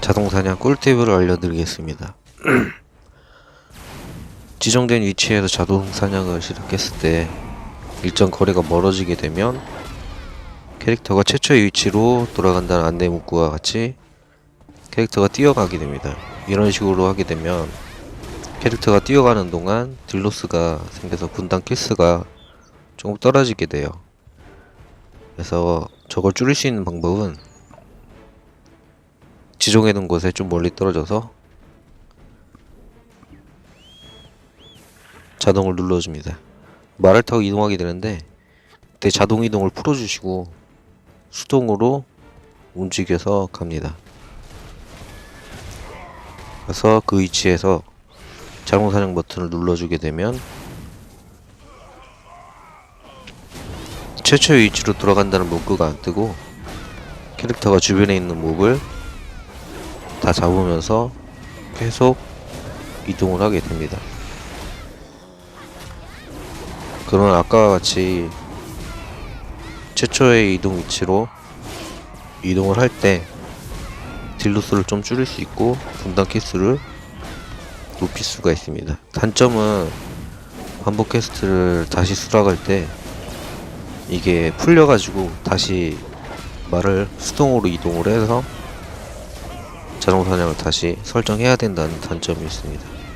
자동사냥 꿀팁을 알려드리겠습니다. 지정된 위치에서 자동사냥을 시작했을 때 일정 거리가 멀어지게 되면 캐릭터가 최초의 위치로 돌아간다는 안내 문구와 같이 캐릭터가 뛰어가게 됩니다. 이런 식으로 하게 되면 캐릭터가 뛰어가는 동안 딜로스가 생겨서 분당 킬스가 조금 떨어지게 돼요. 그래서 저걸 줄일 수 있는 방법은 지정해 놓은 곳에 좀 멀리 떨어져서 자동을 눌러줍니다. 말을 타고 이동하게 되는데 그때 자동 이동을 풀어주시고 수동으로 움직여서 갑니다. 그래서 그 위치에서 자동 사냥 버튼을 눌러주게 되면 최초의 위치로 돌아간다는 문구가 안 뜨고 캐릭터가 주변에 있는 몹을 다 잡으면서 계속 이동을 하게 됩니다. 그러면 아까와 같이 최초의 이동 위치로 이동을 할 때 딜로스를 좀 줄일 수 있고 분당 키스를 높일 수가 있습니다. 단점은 반복 퀘스트를 다시 수락할 때 이게 풀려가지고 다시 말을 수동으로 이동을 해서 자동 사냥을 다시 설정해야 된다는 단점이 있습니다.